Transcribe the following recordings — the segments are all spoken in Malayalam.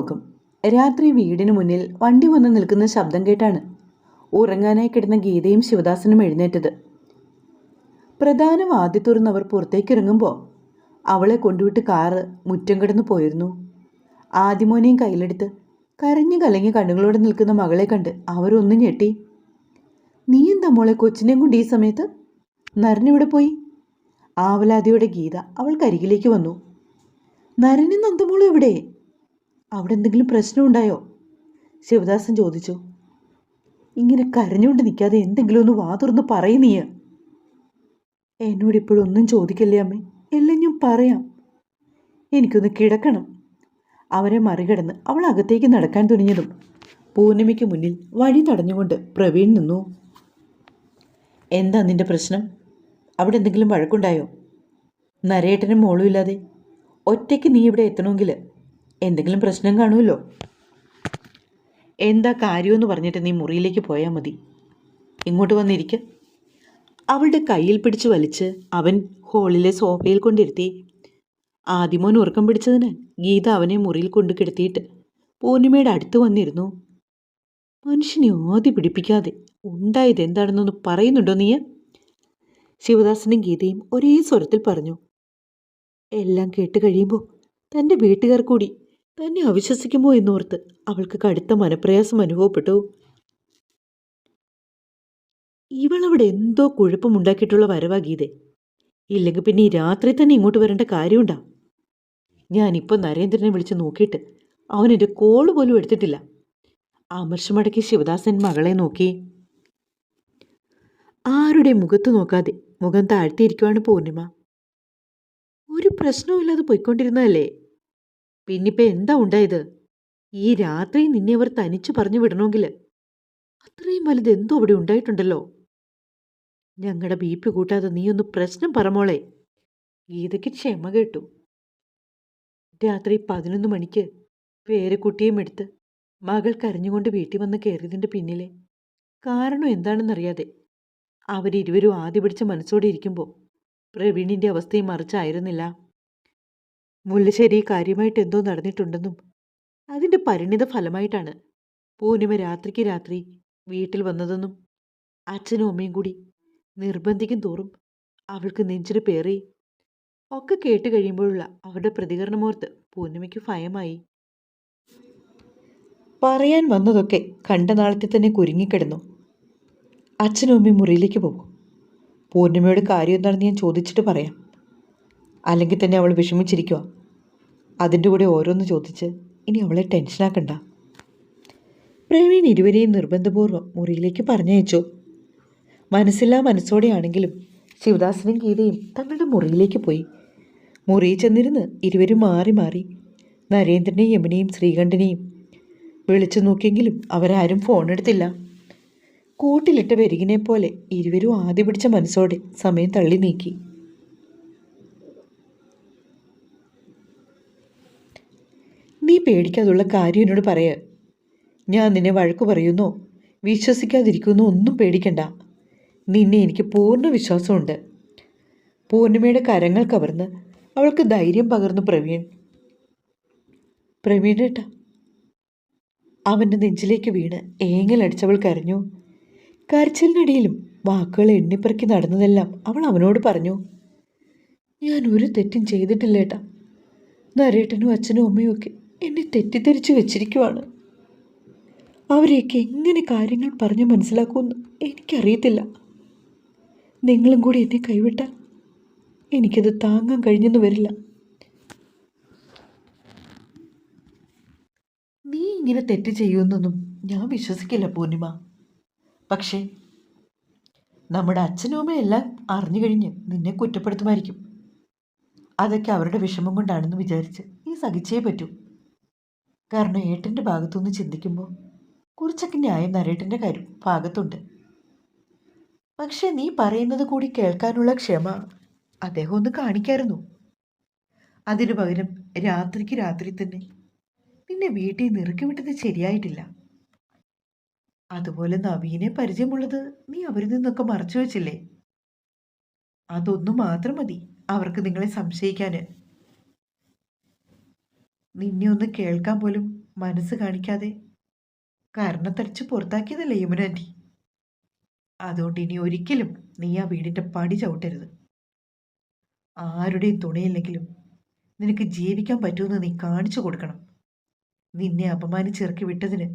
ലോകം രാത്രി വീടിന് മുന്നിൽ വണ്ടി വന്ന് നിൽക്കുന്ന ശബ്ദം കേട്ടാണ് ഉറങ്ങാനായി കിടന്ന ഗീതയും ശിവദാസനും എഴുന്നേറ്റത്. പ്രധാനം ആദ്യ തുറന്നവർ പുറത്തേക്കിറങ്ങുമ്പോൾ അവളെ കൊണ്ടുവിട്ട് കാറ് മുറ്റം കിടന്നു പോയിരുന്നു. ആദിമോനെയും കയ്യിലെടുത്ത് കരഞ്ഞു കലങ്ങി കണ്ണുകളോടെ നിൽക്കുന്ന മകളെ കണ്ട് അവരൊന്നും ഞെട്ടി. നീ എന്താ മോളെ കൊച്ചിനെയും കൊണ്ട് ഈ സമയത്ത്? നരനിവിടെ പോയി. ആവലാതിയുടെ ഗീത അവൾക്കരികിലേക്ക് വന്നു. നരനും നന്ദമോളും എവിടെ? അവിടെ എന്തെങ്കിലും പ്രശ്നമുണ്ടായോ? ശിവദാസൻ ചോദിച്ചു. ഇങ്ങനെ കരഞ്ഞുകൊണ്ട് നിൽക്കാതെ എന്തെങ്കിലും ഒന്ന് വാതുറന്ന് പറയും നീ എന്നോട് ഇപ്പോഴൊന്നും ചോദിക്കല്ലേ അമ്മേ? എല്ലാം ഞാൻ പറയാം. എനിക്കൊന്ന് കിടക്കണം. അവരെ മറികടന്ന് അവൾ അകത്തേക്ക് നടക്കാൻ തുനിഞ്ഞതും പൂർണിമയ്ക്ക് മുന്നിൽ വഴി തടഞ്ഞുകൊണ്ട് പ്രവീൺ നിന്നു. എന്താ നിന്റെ പ്രശ്നം? അവിടെ എന്തെങ്കിലും വഴക്കുണ്ടായോ? നരേട്ടനും മോളും ഇല്ലാതെ ഒറ്റയ്ക്ക് നീ ഇവിടെ എത്തണമെങ്കിൽ എന്തെങ്കിലും പ്രശ്നം കാണുമല്ലോ. എന്താ കാര്യമെന്ന് പറഞ്ഞിട്ട് നീ മുറിയിലേക്ക് പോയാൽ മതി. ഇങ്ങോട്ട് വന്നിരിക്ക. അവളുടെ കയ്യിൽ പിടിച്ച് വലിച്ച് അവൻ ഹോളിലെ സോഫയിൽ കൊണ്ടിരുത്തി. ആദിമോൻ ഉറക്കം പിടിച്ചതിന് ഗീത അവനെ മുറിയിൽ കൊണ്ടു കിടത്തിയിട്ട് പൂർണിമയുടെ അടുത്ത് വന്നിരുന്നു. മനുഷ്യനെ ആദ്യ പിടിപ്പിക്കാതെ ഉണ്ടായത് എന്താണെന്നൊന്ന് പറയുന്നുണ്ടോ നീ ശിവദാസനും ഗീതയും ഒരേ സ്വരത്തിൽ പറഞ്ഞു. എല്ലാം കേട്ട് കഴിയുമ്പോൾ തന്റെ വീട്ടുകാർ കൂടി തന്നെ അവിശ്വസിക്കുമോ എന്നോർത്ത് അവൾക്ക് കടുത്ത മനപ്രയാസം അനുഭവപ്പെട്ടു. ഇവളവിടെ എന്തോ കുഴപ്പമുണ്ടാക്കിയിട്ടുള്ള വരവാ ഗീതെ. ഇല്ലെങ്കിൽ പിന്നെ ഈ രാത്രി തന്നെ ഇങ്ങോട്ട് വരേണ്ട കാര്യമുണ്ടാ? ഞാനിപ്പോൾ നരേന്ദ്രനെ വിളിച്ച് നോക്കിയിട്ട് അവൻ എന്റെ കോൾ പോലും എടുത്തിട്ടില്ല. അമർഷമടക്കി ശിവദാസൻ മകളെ നോക്കി. ആരുടെ മുഖത്ത് നോക്കാതെ മുഖം താഴ്ത്തിയിരിക്കുവാണ് പൂർണിമ. ഒരു പ്രശ്നവുമില്ലാതെ പോയിക്കൊണ്ടിരുന്നതല്ലേ? പിന്നിപ്പോൾ എന്താ ഉണ്ടായത്? ഈ രാത്രി നിന്നെ അവർ തനിച്ചു പറഞ്ഞു വിടണമെങ്കിൽ അത്രയും വലുത് എന്തോ അവിടെ ഉണ്ടായിട്ടുണ്ടല്ലോ? ഞങ്ങളുടെ ബി പി കൂട്ടാതെ നീ ഒന്ന് പ്രശ്നം പറമോളെ ഗീതയ്ക്ക് ക്ഷമ കേട്ടു. രാത്രി പതിനൊന്ന് മണിക്ക് പേരക്കുട്ടിയും എടുത്ത് മകൾ കരഞ്ഞുകൊണ്ട് വീട്ടിൽ വന്ന് കയറിയതിന്റെ പിന്നിലെ കാരണം എന്താണെന്നറിയാതെ അവരിരുവരും ആദ്യ പിടിച്ച മനസ്സോടെ ഇരിക്കുമ്പോൾ പ്രവീണിന്റെ അവസ്ഥയും മറിച്ചായിരുന്നില്ല. മുല്ലശ്ശേരി കാര്യമായിട്ട് എന്തോ നടന്നിട്ടുണ്ടെന്നും അതിന്റെ പരിണിത ഫലമായിട്ടാണ് പൂർണിമ രാത്രിക്ക് രാത്രി വീട്ടിൽ വന്നതെന്നും അച്ഛനും അമ്മയും കൂടി നിർബന്ധിക്കും തോറും അവൾക്ക് നെഞ്ചിന് പേറി ഒക്കെ കേട്ട് കഴിയുമ്പോഴുള്ള അവരുടെ പ്രതികരണമോർത്ത് പൂർണിമയ്ക്ക് ഭയമായി. പറയാൻ വന്നതൊക്കെ കണ്ട നാളത്തെ തന്നെ കുരുങ്ങിക്കിടന്നു. അച്ഛനും അമ്മയും മുറിയിലേക്ക് പോകും. പൂർണിമയുടെ കാര്യം എന്താണെന്ന് ഞാൻ ചോദിച്ചിട്ട് പറയാം. അല്ലെങ്കിൽ തന്നെ അവൾ വിഷമിച്ചിരിക്കുക അതിന്റെ കൂടെ ഓരോന്ന് ചോദിച്ച് ഇനി അവളെ ടെൻഷനാക്കണ്ട പ്രവീൺ ഇരുവരെയും നിർബന്ധപൂർവം മുറിയിലേക്ക് പറഞ്ഞയച്ചു. മനസ്സില്ലാ മനസ്സോടെയാണെങ്കിലും ശിവദാസനും ഗീതയും തങ്ങളുടെ മുറിയിലേക്ക് പോയി. മുറിയിൽ ചെന്നിരുന്ന് ഇരുവരും മാറി മാറി നരേന്ദ്രനെയും യമുനെയും ശ്രീകണ്ഠനെയും വിളിച്ചു നോക്കിയെങ്കിലും അവരാരും ഫോൺ എടുത്തില്ല. കൂട്ടിലിട്ട വെരുകിനെ പോലെ ഇരുവരും ആദ്യ പിടിച്ച മനസ്സോടെ സമയം തള്ളി നീക്കി. നീ പേടിക്കാതുള്ള കാര്യം എന്നോട് പറയ. ഞാൻ നിന്നെ വഴക്കു പറയുന്നു. വിശ്വസിക്കാതിരിക്കുന്നു ഒന്നും പേടിക്കണ്ട. നിന്നെ എനിക്ക് പൂർണ വിശ്വാസമുണ്ട്. പൂർണിമയുടെ കരങ്ങൾ കവർന്ന് അവൾക്ക് ധൈര്യം പകർന്നു പ്രവീൺ. പ്രവീണേട്ടാ അവന്റെ നെഞ്ചിലേക്ക് വീണ് ഏങ്ങലടിച്ചവൾ കരഞ്ഞു. കരച്ചിലിനടിയിലും വാക്കുകൾ എണ്ണിപ്പറക്കി നടന്നതെല്ലാം അവൾ അവനോട് പറഞ്ഞു. ഞാൻ ഒരു തെറ്റും ചെയ്തിട്ടില്ല ഏട്ടാ. നരേട്ടനും അച്ഛനും അമ്മയും ഒക്കെ എന്നെ തെറ്റിദ്ധരിച്ചു വെച്ചിരിക്കുവാണ്. അവരെയൊക്കെ എങ്ങനെ കാര്യങ്ങൾ പറഞ്ഞ് മനസ്സിലാക്കുമെന്ന് എനിക്കറിയത്തില്ല. നിങ്ങളും കൂടി എന്നെ കൈവിട്ടാൽ എനിക്കത് താങ്ങാൻ കഴിഞ്ഞെന്ന് വരില്ല. നീ ഇങ്ങനെ തെറ്റ് ചെയ്യുമെന്നൊന്നും ഞാൻ വിശ്വസിക്കില്ല പൂർണിമ. പക്ഷേ നമ്മുടെ അച്ഛനും അമ്മയെല്ലാം അറിഞ്ഞു കഴിഞ്ഞ് നിന്നെ കുറ്റപ്പെടുത്തുമായിരിക്കും. അതൊക്കെ അവരുടെ വിഷമം കൊണ്ടാണെന്ന് വിചാരിച്ച് നീ സഹിച്ചേ പറ്റൂ. കാരണം ഏട്ടന്റെ ഭാഗത്തുനിന്ന് ചിന്തിക്കുമ്പോൾ കുറച്ചൊക്കെ ന്യായം നരേട്ടന്റെ കാര്യം ഭാഗത്തുണ്ട്. പക്ഷെ നീ പറയുന്നത് കൂടി കേൾക്കാനുള്ള ക്ഷമ അദ്ദേഹം ഒന്ന് കാണിക്കായിരുന്നു. അതിനു പകരം രാത്രിക്ക് രാത്രി തന്നെ നിന്നെ വീട്ടിൽ നിന്ന് ഇറക്കി വിട്ടത് ശരിയായിട്ടില്ല. അതുപോലെ നവീനെ പരിചയമുള്ളത് നീ അവരിൽ നിന്നൊക്കെ മറച്ചു വെച്ചില്ലേ? അതൊന്നു മാത്രം മതി അവർക്ക് നിങ്ങളെ സംശയിക്കാന്. നിന്നെ ഒന്ന് കേൾക്കാൻ പോലും മനസ്സ് കാണിക്കാതെ കരണത്തടിച്ച് പുറത്താക്കിയതല്ലേ യമുനാന്റി അതുകൊണ്ട് ഇനി ഒരിക്കലും നീ ആ വീടിന്റെ പടി ചവിട്ടരുത്. ആരുടെയും തുണയില്ലെങ്കിലും നിനക്ക് ജീവിക്കാൻ പറ്റുമെന്ന് നീ കാണിച്ചു കൊടുക്കണം. നിന്നെ അപമാനിച്ചിറക്കി വിട്ടതിന്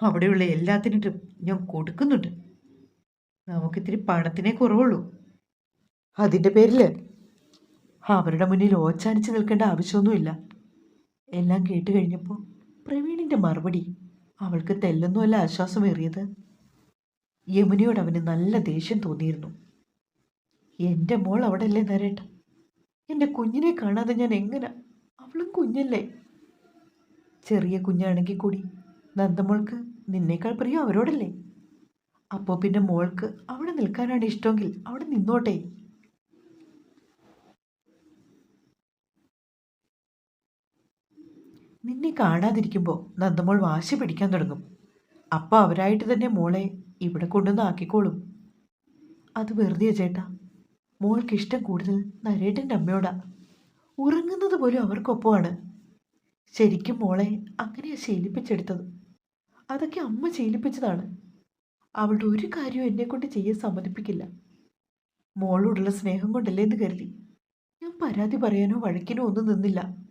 അവിടെയുള്ള എല്ലാത്തിനും ഞാൻ കൊടുക്കുന്നുണ്ട്. നമുക്കിത്തിരി പണത്തിനെ കുറവുള്ളൂ. അതിന്റെ പേരിൽ അവരുടെ മുന്നിൽ ഓച്ചാനിച്ച് നിൽക്കേണ്ട ആവശ്യമൊന്നുമില്ല. എല്ലാം കേട്ട് കഴിഞ്ഞപ്പോൾ പ്രവീണിന്റെ മറുപടി അവൾക്ക് തെല്ലൊന്നുമല്ല ആശ്വാസമേറിയത്. യമുനയോട് അവന് നല്ല ദേഷ്യം തോന്നിയിരുന്നു. എന്റെ മോൾ അവിടെ അല്ലേ നരേട്ട? എന്റെ കുഞ്ഞിനെ കാണാതെ ഞാൻ എങ്ങനെ? അവളും കുഞ്ഞല്ലേ? ചെറിയ കുഞ്ഞാണെങ്കിൽ കൂടി നന്ദമോൾക്ക് നിന്നേക്കാൾ പ്രിയം അവരോടല്ലേ? അപ്പോൾ പിന്നെ മോൾക്ക് അവിടെ നിൽക്കാനാണ് ഇഷ്ടമെങ്കിൽ അവിടെ നിന്നോട്ടെ. നിന്നെ കാണാതിരിക്കുമ്പോൾ നന്ദമോൾ വാശി പിടിക്കാൻ തുടങ്ങും. അപ്പോൾ അവരായിട്ട് തന്നെ മോളെ ഇവിടെ കൊണ്ടുവന്ന് ആക്കിക്കോളും. അത് വെറുതെ ചേട്ടാ. മോൾക്ക് ഇഷ്ടം കൂടുതൽ നരേട്ടന്റെ അമ്മയോടാ. ഉറങ്ങുന്നത് പോലും അവർക്കൊപ്പമാണ്. ശരിക്കും മോളെ അങ്ങനെയാ ശീലിപ്പിച്ചെടുത്തത്. അതൊക്കെ അമ്മ ശീലിപ്പിച്ചതാണ്. അവളുടെ ഒരു കാര്യവും എന്നെ കൊണ്ട് ചെയ്യാൻ സമ്മതിപ്പിക്കില്ല. മോളോടുള്ള സ്നേഹം കൊണ്ടല്ലേ എന്ന് കരുതി. ഞാൻ പരാതി പറയാനോ വഴക്കിനോ ഒന്നും നിന്നില്ല.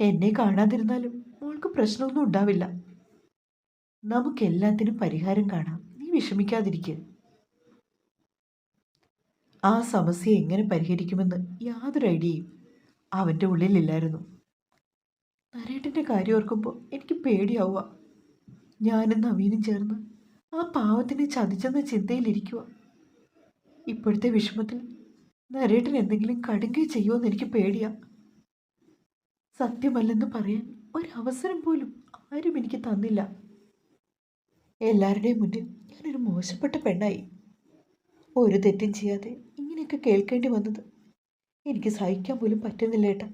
എന്നെ കാണാതിരുന്നാലും മോൾക്ക് പ്രശ്നമൊന്നും ഉണ്ടാവില്ല. നമുക്കെല്ലാത്തിനും പരിഹാരം കാണാം. നീ വിഷമിക്കാതിരിക്ക. ആ സമസ്യ എങ്ങനെ പരിഹരിക്കുമെന്ന് യാതൊരു ഐഡിയയും അവന്റെ ഉള്ളിലില്ലായിരുന്നു. നരേട്ടന്റെ കാര്യം ഓർക്കുമ്പോൾ എനിക്ക് പേടിയാവുക. ഞാനും നവീനും ചേർന്ന് ആ പാവത്തിനെ ചതിച്ചെന്ന ചിന്തയിലിരിക്കുക. ഇപ്പോഴത്തെ വിഷമത്തിൽ നരേട്ടൻ എന്തെങ്കിലും കടുങ്കൈ ചെയ്യുമെന്ന് എനിക്ക് പേടിയാ. സത്യമല്ലെന്ന് പറയാൻ ഒരവസരം പോലും ആരും എനിക്ക് തന്നില്ല. എല്ലാവരുടെയും മുന്നിൽ ഞാനൊരു മോശപ്പെട്ട പെണ്ണായി. ഒരു തെറ്റും ചെയ്യാതെ ഇങ്ങനെയൊക്കെ കേൾക്കേണ്ടി വന്നത് എനിക്ക് സഹിക്കാൻ പോലും പറ്റുന്നില്ല ഏട്ടാ.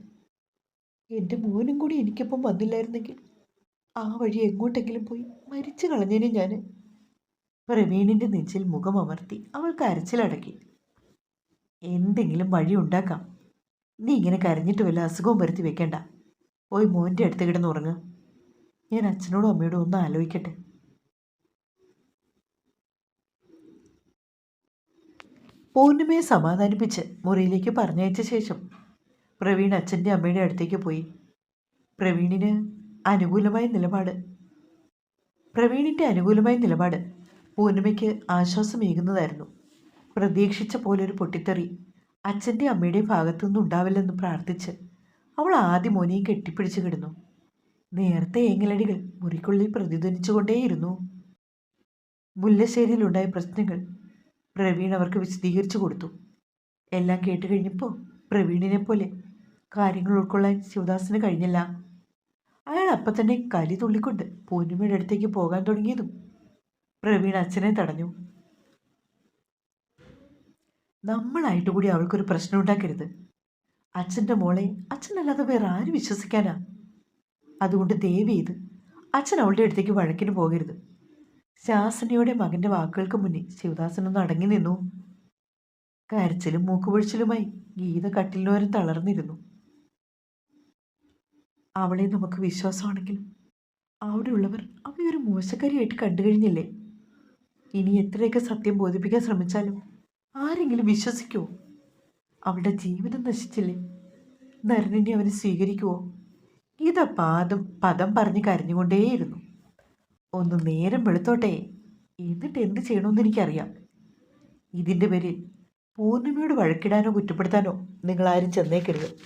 എന്റെ മോനും കൂടി എനിക്കൊപ്പം വന്നില്ലായിരുന്നെങ്കിൽ ആ വഴി എങ്ങോട്ടെങ്കിലും പോയി മരിച്ചു കളഞ്ഞേനെ ഞാൻ പ്രവീണിന്റെ നെഞ്ചിൽ മുഖം അമർത്തി അവൾ കരച്ചിലടക്കി എന്തെങ്കിലും വഴി ഉണ്ടാക്കാം. നീ ഇങ്ങനെ കരഞ്ഞിട്ട് വല്ല അസുഖവും വരുത്തി വെക്കണ്ട. പോയി മോന്റെ അടുത്ത് കിടന്ന് ഉറങ്ങുക ഞാൻ അച്ഛനോടും അമ്മയോടും ഒന്ന് ആലോചിക്കട്ടെ. പൂർണിമയെ സമാധാനിപ്പിച്ച് മുറിയിലേക്ക് പറഞ്ഞയച്ച ശേഷം പ്രവീൺ അച്ഛന്റെ അമ്മയുടെ അടുത്തേക്ക് പോയി. പ്രവീണിന് അനുകൂലമായ നിലപാട്. പ്രവീണിന്റെ അനുകൂലമായ നിലപാട് പൂർണിമയ്ക്ക് ആശ്വാസമേകുന്നതായിരുന്നു. പ്രതീക്ഷിച്ച പോലൊരു പൊട്ടിത്തെറി. അച്ഛന്റെ അമ്മയുടെ ഭാഗത്തുനിന്ന് ഉണ്ടാവില്ലെന്ന് പ്രാർത്ഥിച്ച് അവൾ ആദ്യം മോനെയും കെട്ടിപ്പിടിച്ച് കിടന്നു. നേരത്തെ ഏങ്ങലടികൾ മുറിക്കുള്ളിൽ പ്രതിധ്വനിച്ചുകൊണ്ടേയിരുന്നു. മുല്ലശ്ശേരിയിലുണ്ടായ പ്രശ്നങ്ങൾ പ്രവീൺ അവർക്ക് വിശദീകരിച്ചു കൊടുത്തു. എല്ലാം കേട്ട് കഴിഞ്ഞപ്പോൾ പ്രവീണിനെ പോലെ കാര്യങ്ങൾ ഉൾക്കൊള്ളാൻ ശിവദാസിന് കഴിഞ്ഞില്ല. അയാൾ അപ്പം തന്നെ കലി തുള്ളിക്കൊണ്ട് പൂർണിമയുടെ അടുത്തേക്ക് പോകാൻ തുടങ്ങിയതും പ്രവീൺ അച്ഛനെ തടഞ്ഞു. നമ്മളായിട്ട് കൂടി അവൾക്കൊരു പ്രശ്നം ഉണ്ടാക്കരുത്. അച്ഛന്റെ മോളെ അച്ഛനല്ലാതെ വേറെ ആര് വിശ്വസിക്കാനാ. അതുകൊണ്ട് ദേവി ഇത് അച്ഛൻ അവളുടെ അടുത്തേക്ക് വഴക്കിന് പോകരുത്. ശാസനയുടെ മകന്റെ വാക്കുകൾക്ക് മുന്നിൽ ശിവദാസനൊന്ന് അടങ്ങി നിന്നു. കരച്ചിലും മൂക്കുപൊഴിച്ചിലുമായി ഗീത കട്ടിലിനോരം തളർന്നിരുന്നു. അവളെ നമുക്ക് വിശ്വാസമാണെങ്കിലും അവിടെയുള്ളവർ അവളെ ഒരു മോശക്കാരിയായിട്ട് കണ്ടു കഴിഞ്ഞില്ലേ? ഇനി എത്രയൊക്കെ സത്യം ബോധിപ്പിക്കാൻ ശ്രമിച്ചാലും ആരെങ്കിലും വിശ്വസിക്കുമോ അവളുടെ ജീവിതം നശിച്ചില്ലേ? നരനെ അവന് സ്വീകരിക്കുമോ ഗീത പാദം പദം പറഞ്ഞ് കരഞ്ഞുകൊണ്ടേയിരുന്നു. ഒന്ന് നേരം വെളുത്തോട്ടെ എന്നിട്ട് എന്ത് ചെയ്യണമെന്ന് എനിക്കറിയാം. ഇതിന്റെ പേരിൽ പൂർണിമയോട് വഴക്കിടാനോ കുറ്റപ്പെടുത്താനോ നിങ്ങൾ ആരും ചെന്നേക്കരുത്.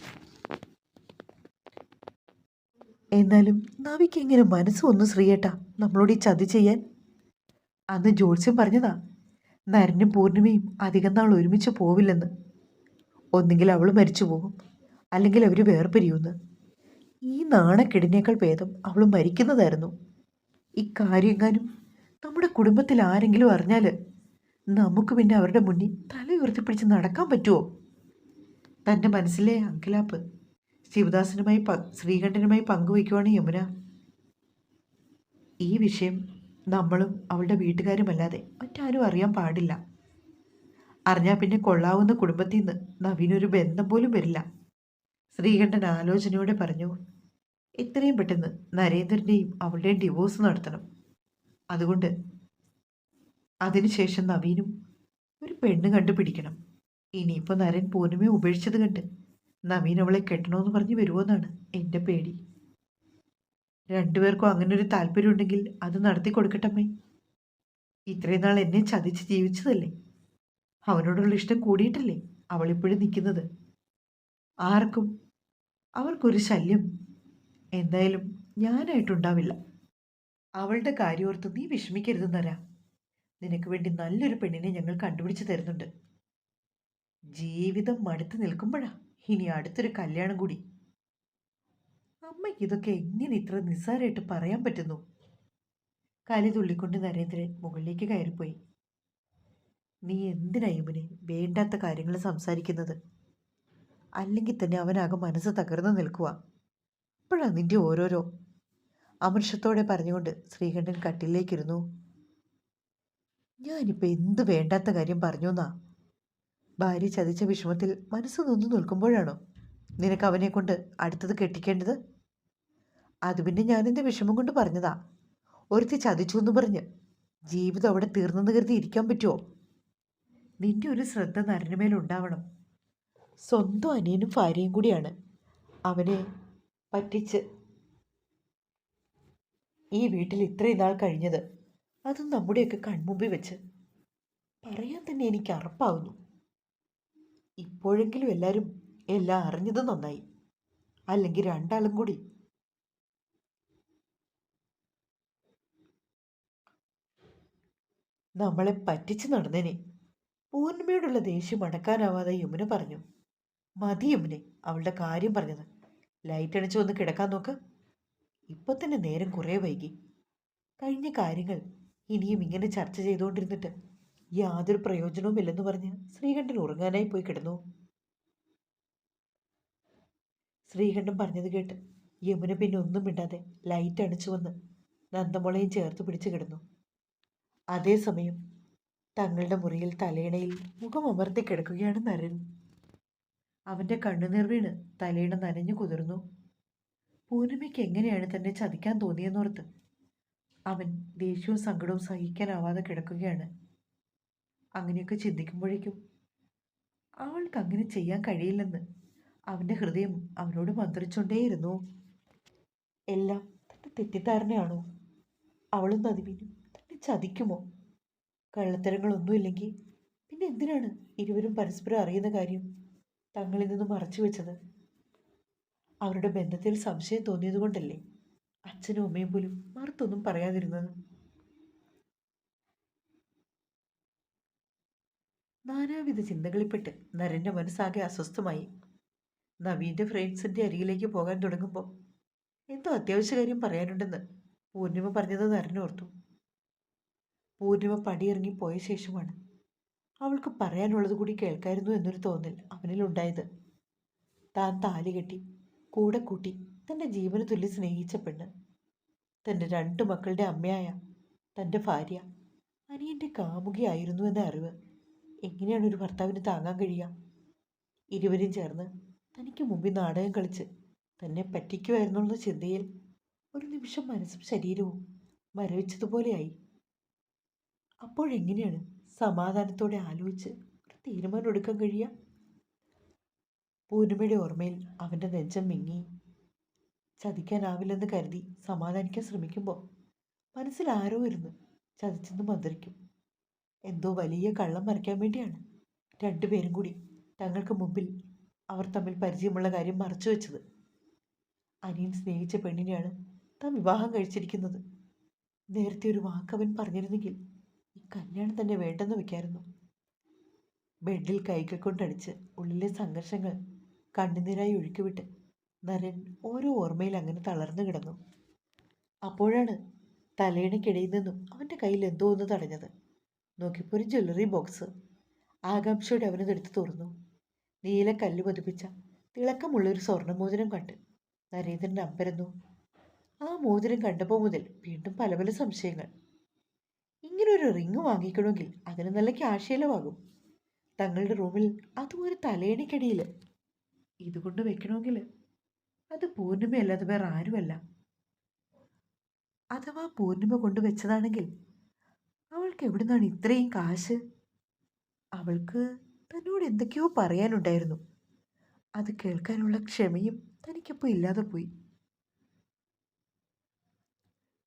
എന്നാലും നവിക്ക് എങ്ങനെ മനസ്സ് ഒന്ന് ശ്രീയേട്ടാ നമ്മളോട് ഈ ചതി ചെയ്യാൻ? അന്ന് ജോത്സ്യം പറഞ്ഞതാ നരനും പൂർണിമയും അധികം നാൾ ഒരുമിച്ച് പോവില്ലെന്ന്. ഒന്നുകിൽ അവൾ മരിച്ചു പോകും അല്ലെങ്കിൽ അവർ വേർപിരിയുമെന്ന് ഈ നാണക്കെടിനേക്കാൾ ഭേദം അവൾ മരിക്കുന്നതായിരുന്നു. ഇക്കാര്യങ്ങാനും നമ്മുടെ കുടുംബത്തിൽ ആരെങ്കിലും അറിഞ്ഞാൽ നമുക്ക് പിന്നെ അവരുടെ മുന്നിൽ തല ഉയർത്തിപ്പിടിച്ച് നടക്കാൻ പറ്റുമോ തന്റെ മനസ്സിലെ അങ്കിലാപ്പ് ശിവദാസനുമായി ശ്രീകണ്ഠനുമായി പങ്കുവയ്ക്കുവാണ് യമുന. ഈ വിഷയം നമ്മളും അവളുടെ വീട്ടുകാരുമല്ലാതെ മറ്റാരും അറിയാൻ പാടില്ല. അറിഞ്ഞാൽ പിന്നെ കൊള്ളാവുന്ന കുടുംബത്തിൽ നിന്ന് നവീനൊരു ബന്ധം പോലും വരില്ല. ശ്രീകണ്ഠൻ ആലോചനയോടെ പറഞ്ഞു എത്രയും പെട്ടെന്ന് നരേന്ദ്രന്റെയും അവളുടെയും ഡിവോഴ്സ് നടത്തണം. അതുകൊണ്ട് അതിനുശേഷം നവീനും ഒരു പെണ്ണ് കണ്ടുപിടിക്കണം. ഇനിയിപ്പോൾ നരൻ പൂർണിമയെ ഉപേക്ഷിച്ചത് കണ്ട് നവീൻ അവളെ കെട്ടണമെന്ന് പറഞ്ഞ് വരുമോന്നാണ് എന്റെ പേടി. രണ്ടുപേർക്കും അങ്ങനെ ഒരു താല്പര്യം ഉണ്ടെങ്കിൽ അത് നടത്തി കൊടുക്കട്ടമ്മേ. ഇത്രയും നാൾ എന്നെ ചതിച്ച് ജീവിച്ചതല്ലേ? അവനോടുള്ള ഇഷ്ടം കൂടിയിട്ടല്ലേ അവൾ ഇപ്പോഴും നിൽക്കുന്നത്? ആർക്കും? അവർക്കൊരു ശല്യം. എന്തായാലും ഞാനായിട്ടുണ്ടാവില്ല. അവളുടെ കാര്യോർത്ത് നീ വിഷമിക്കരുത് നരാ. നിനക്ക് വേണ്ടി നല്ലൊരു പെണ്ണിനെ ഞങ്ങൾ കണ്ടുപിടിച്ച് തരുന്നുണ്ട്. ജീവിതം മടുത്ത് നിൽക്കുമ്പോഴാ ഇനി അടുത്തൊരു കല്യാണം കൂടി. അമ്മയ്ക്ക് ഇതൊക്കെ എങ്ങനെ ഇത്ര നിസ്സാരമായിട്ട് പറയാൻ പറ്റുന്നു? കലി തുള്ളിക്കൊണ്ട് നരേന്ദ്രൻ മുകളിലേക്ക് കയറിപ്പോയി. നീ എന്തിനാ ഇവന് വേണ്ടാത്ത കാര്യങ്ങൾ സംസാരിക്കുന്നത്? അല്ലെങ്കിൽ തന്നെ അവനാകെ മനസ്സ് തകർന്നു നിൽക്കുക ഇപ്പോഴാണ് നിന്റെ ഓരോരോ അമർഷത്തോടെ പറഞ്ഞുകൊണ്ട് ശ്രീകണ്ഠൻ കട്ടിലേക്കിരുന്നു. ഞാനിപ്പോൾ എന്ത് വേണ്ടാത്ത കാര്യം പറഞ്ഞു എന്നാ ഭാര്യ ചതിച്ച വിഷമത്തിൽ മനസ്സ് നൊന്നു നിൽക്കുമ്പോഴാണോ? നിനക്ക് അവനെ കൊണ്ട് അടുത്തത് കെട്ടിക്കേണ്ടത്? അത് പിന്നെ ഞാനെന്റെ വിഷമം കൊണ്ട് പറഞ്ഞതാ. ഒരുത്തി ചതിച്ചു എന്ന് പറഞ്ഞ് ജീവിതം അവിടെ തീർന്നെന്ന് കരുതി ഇരിക്കാൻ പറ്റുമോ നിന്റെ ഒരു ശ്രദ്ധ നരനുമേലുണ്ടാവണം സ്വന്തം അനിയനും ഭാര്യയും കൂടിയാണ് അവനെ പറ്റിച്ച് ഈ വീട്ടിൽ ഇത്രയും നാൾ കഴിഞ്ഞത്. അത് നമ്മുടെയൊക്കെ കൺമുമ്പിൽ വെച്ച്. പറയാൻ തന്നെ എനിക്ക് അറപ്പാവുന്നു. ഇപ്പോഴെങ്കിലും എല്ലാവരും എല്ലാം അറിഞ്ഞത് നന്നായി. അല്ലെങ്കിൽ രണ്ടാളും കൂടി നമ്മളെ പറ്റിച്ചു നടന്നേനെ. പൂർണിമയോടുള്ള ദേഷ്യം അടക്കാനാവാതെ യമുന പറഞ്ഞു. മതി യമുനെ അവളുടെ കാര്യം പറഞ്ഞത്. ലൈറ്റ് അടിച്ചു വന്ന് കിടക്കാൻ നോക്ക്. ഇപ്പൊ തന്നെ നേരം കുറേ വൈകി. കഴിഞ്ഞ കാര്യങ്ങൾ ഇനിയും ഇങ്ങനെ ചർച്ച ചെയ്തുകൊണ്ടിരുന്നിട്ട് യാതൊരു പ്രയോജനവുമില്ലെന്ന് പറഞ്ഞ് ശ്രീകണ്ഠൻ ഉറങ്ങാനായി പോയി കിടന്നു. ശ്രീകണ്ഠൻ പറഞ്ഞത് കേട്ട് യമുന പിന്നെ ഒന്നും മിണ്ടാതെ ലൈറ്റ് അണിച്ചു വന്ന് നന്ദമുളയും ചേർത്ത് പിടിച്ചു കിടന്നു. അതേസമയം തങ്ങളുടെ മുറിയിൽ തലയിണയിൽ മുഖം അമർത്തി കിടക്കുകയാണ് നരൻ. അവന്റെ കണ്ണുനീർ വീണ് തലയിണ നനഞ്ഞു കുതിർന്നു. പൂർണിമയ്ക്ക് എങ്ങനെയാണ് തന്നെ ചതിക്കാൻ തോന്നിയെന്നോർത്ത് അവൻ ദേഷ്യവും സങ്കടവും സഹിക്കാനാവാതെ കിടക്കുകയാണ്. അങ്ങനെയൊക്കെ ചിന്തിക്കുമ്പോഴേക്കും അവൾക്ക് അങ്ങനെ ചെയ്യാൻ കഴിയില്ലെന്ന് അവന്റെ ഹൃദയം അവനോട് മന്ത്രിച്ചുകൊണ്ടേയിരുന്നു എല്ലാം തെറ്റിദ്ധാരണയാണോ? അവളും നദിവിനും ചതിക്കുമോ? കള്ളത്തരങ്ങളൊന്നുമില്ലെങ്കിൽ പിന്നെ എന്തിനാണ് ഇരുവരും പരസ്പരം അറിയുന്ന കാര്യം? തങ്ങളിൽ നിന്ന് മറച്ചു വെച്ചത്. അവരുടെ ബന്ധത്തിൽ സംശയം തോന്നിയതുകൊണ്ടല്ലേ അച്ഛനും അമ്മയും പോലും മറുത്തൊന്നും പറയാതിരുന്നത്? നാനാവിധ ചിന്തകളിൽപ്പെട്ട് നരന്റെ മനസ്സാകെ അസ്വസ്ഥമായി. നവീന്റെ ഫ്രണ്ട്സിന്റെ അരികിലേക്ക് പോകാൻ തുടങ്ങുമ്പോൾ എന്തോ അത്യാവശ്യ കാര്യം പറയാനുണ്ടെന്ന് പൂർണിമ പറഞ്ഞത് നരനോർത്തു. പൂർണിമ പടിയിറങ്ങി പോയ ശേഷമാണ്. അവൾക്ക് പറയാനുള്ളത് കൂടി കേൾക്കായിരുന്നു എന്നൊരു തോന്നൽ അവനിലുണ്ടായത് താൻ താലി കെട്ടി കൂടെ കൂട്ടി തന്റെ ജീവന് തുല്യ സ്നേഹിച്ച പെണ്ണ്. തന്റെ രണ്ട് മക്കളുടെ അമ്മയായ തന്റെ ഭാര്യ അനിയന്റെ കാമുകിയായിരുന്നു എന്ന അറിവ്. എങ്ങനെയാണ് ഒരു ഭർത്താവിന് താങ്ങാൻ കഴിയുക? ഇരുവരും ചേർന്ന് തനിക്ക് മുമ്പിൽ നാടകം കളിച്ച് തന്നെ പറ്റിക്കുമായിരുന്നുള്ള ചിന്തയിൽ ഒരു നിമിഷം മനസ്സും ശരീരവും മരവിച്ചതുപോലെയായി. അപ്പോഴെങ്ങനെയാണ് സമാധാനത്തോടെ ആലോചിച്ച് ഒരു തീരുമാനം എടുക്കാൻ കഴിയുക? പൂർണിമയുടെ ഓർമ്മയിൽ അവന്റെ നെഞ്ചം മിങ്ങി. ചതിക്കാനാവില്ലെന്ന് കരുതി സമാധാനിക്കാൻ ശ്രമിക്കുമ്പോൾ മനസ്സിൽ ആരോ ഇരുന്ന് ചതിച്ചെന്ന് മന്ത്രിക്കും. എന്തോ വലിയ കള്ളം മറിക്കാൻ വേണ്ടിയാണ് രണ്ടുപേരും കൂടി തങ്ങൾക്ക് മുമ്പിൽ അവർ തമ്മിൽ പരിചയമുള്ള കാര്യം മറച്ചു വെച്ചത്. അനിയൻ സ്നേഹിച്ച പെണ്ണിനെയാണ് താൻ വിവാഹം കഴിച്ചിരിക്കുന്നത്. നേരത്തെ ഒരു വാക്കവൻ പറഞ്ഞിരുന്നെങ്കിൽ ഈ കല്യാണം തന്നെ വേണ്ടെന്ന് വെക്കായിരുന്നു ബെഡിൽ കൈകൾ കൊണ്ടടിച്ച് ഉള്ളിലെ സംഘർഷങ്ങൾ കണ്ണുനീരായി ഒഴുക്കിവിട്ട് നരൻ ഓരോ ഓർമ്മയിൽ അങ്ങനെ തളർന്നു കിടന്നു. അപ്പോഴാണ് തലയിണയ്ക്കിടയിൽ നിന്നും അവന്റെ കയ്യിൽ എന്തോ ഒന്ന് തടഞ്ഞത്. നോക്കിയപ്പോൾ ഒരു ജ്വല്ലറി ബോക്സ് ആകാംക്ഷയോടെ അവനതെടുത്ത് തുറന്നു. നീല കല്ല് പതിപ്പിച്ച തിളക്കമുള്ളൊരു സ്വർണമോതിരം കണ്ട് നരേന്ദ്രൻ അമ്പരന്നു. ആ മോതിരം കണ്ടപ്പോൾ മുതൽ വീണ്ടും പല പല സംശയങ്ങൾ. ഇങ്ങനൊരു റിങ് വാങ്ങിക്കണമെങ്കിൽ അതിന് നല്ല ക്യാഷ് തങ്ങളുടെ റൂമിൽ അതും ഒരു തലേണിക്കടിയിൽ. ഇതുകൊണ്ട് വെക്കണമെങ്കിൽ അത് പൂർണിമയല്ലാതെ വേറെ ആരുമല്ല. അഥവാ പൂർണിമ കൊണ്ടുവച്ചതാണെങ്കിൽ അവൾക്ക് എവിടെ നിന്നാണ് ഇത്രയും കാശ്? അവൾക്ക് തന്നോട് എന്തൊക്കെയോ പറയാനുണ്ടായിരുന്നു. അത് കേൾക്കാനുള്ള ക്ഷമയും തനിക്കപ്പോൾ ഇല്ലാതെ പോയി.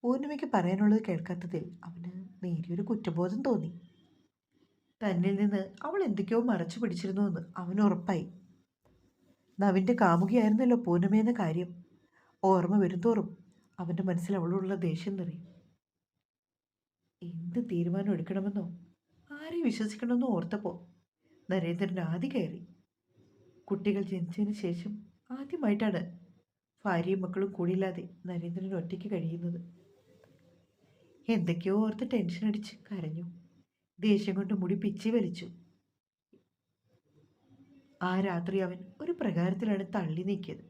പൂർണിമയ്ക്ക് പറയാനുള്ളത് കേൾക്കാത്തതിൽ അവന് നേരിയൊരു കുറ്റബോധം തോന്നി. തന്നിൽ നിന്ന് അവൾ എന്തൊക്കെയോ മറച്ചു പിടിച്ചിരുന്നുവെന്ന് അവന് ഉറപ്പായി. നവിന്റെ കാമുകിയായിരുന്നല്ലോ പൂർണിമയെന്ന കാര്യം. ഓർമ്മ വരുംതോറും അവന്റെ മനസ്സിൽ അവളോടുള്ള ദേഷ്യം നിറയും. എന്ത് തീരുമാനം എടുക്കണമെന്നോ? ആരെയും വിശ്വസിക്കണമെന്നോ ഓർത്തപ്പോൾ നരേന്ദ്രൻ ആദ്യ കയറി. കുട്ടികൾ ജനിച്ചതിന് ശേഷം ആദ്യമായിട്ടാണ് ഭാര്യയും മക്കളും കൂടിയില്ലാതെ നരേന്ദ്രൻ ഒറ്റയ്ക്ക് കഴിയുന്നത്. എന്തൊക്കെയോ ഓർത്ത് ടെൻഷൻ അടിച്ച് കരഞ്ഞു. ദേഷ്യം കൊണ്ട് മുടി പിച്ചി വലിച്ചു. ആ രാത്രി അവൻ ഒരു പ്രകാരത്തിലാണ് തള്ളി നീക്കിയത്.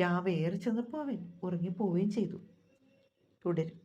രാവേറെ ചെന്നപ്പോൾ അവൻ ഉറങ്ങിപ്പോവുകയും ചെയ്തു. തുടരും.